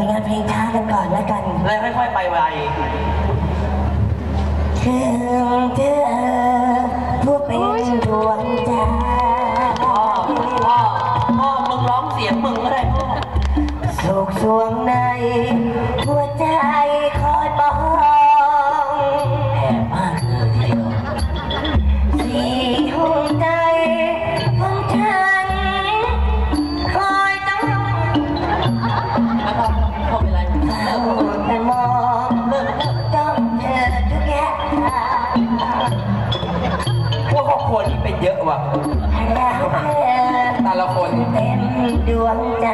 ผลงานเพลงช้ากันก่อนแล้วกัน แล้วค่อยๆไปไวถึงเธอผู้เป็นดวงใจพ่อพ่อพ่อมึงร้องเสียงมึงก็ได้พ่อสุขสวงในหัวใจ วแต่ละคนเต็มดวงใจ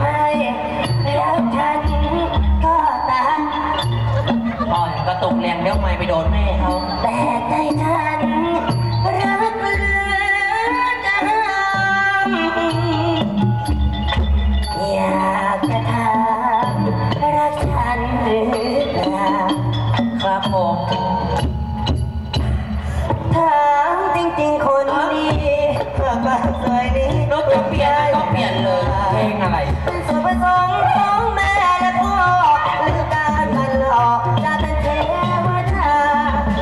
ไม่แล้วฉันก็ตายต่อนกระตุกแรงเดี๋ยวไม่ไปโดนแม่เขาแต่ใจฉัน ครับผมถามจริงๆ คนดีหากว่าสวยดีรถจะเปลี่ยนก็เปลี่ยนเลย เพลงอะไร เป็นส่วนผสมของแม่และพ่อหรือการมันหลอกจะเป็นเทวดา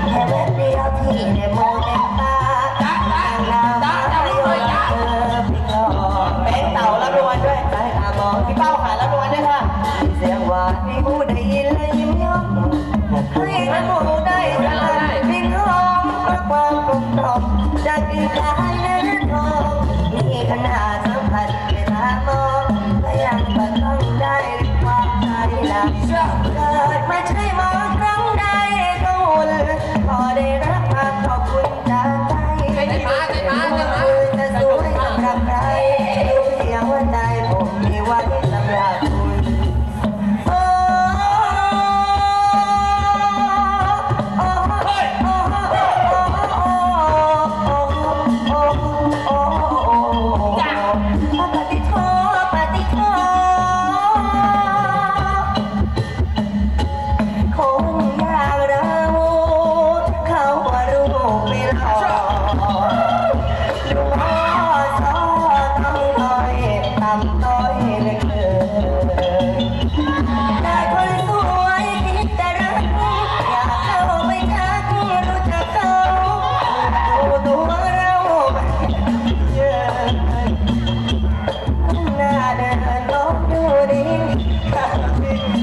แค่แวบเดียวที่ได้มองแต่ตาตาตาตาตาตาเธอพี่กอแป้งเต่ารับตางวัลด้วยไปตาหมอพี่เป้าค่ะรับตางตัลด้วยค่ะ เสียงหตานพี่พูดได้ Just like my time on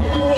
Thank you.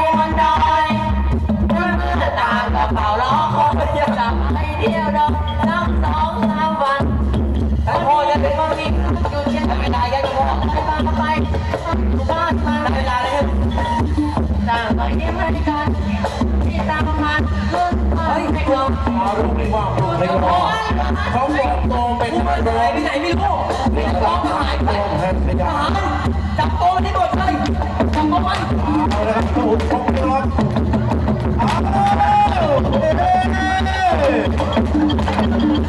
เขาลูกไม่ว่างลูกไม่พอเขาบอกตรงเป็นนักร้องไปไหนไม่รู้นี่ร้องหายไปทหารจับตัวในบทเลยจับตัวมันเอาละครับผมผมครับ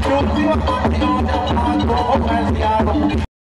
ดูสิว่า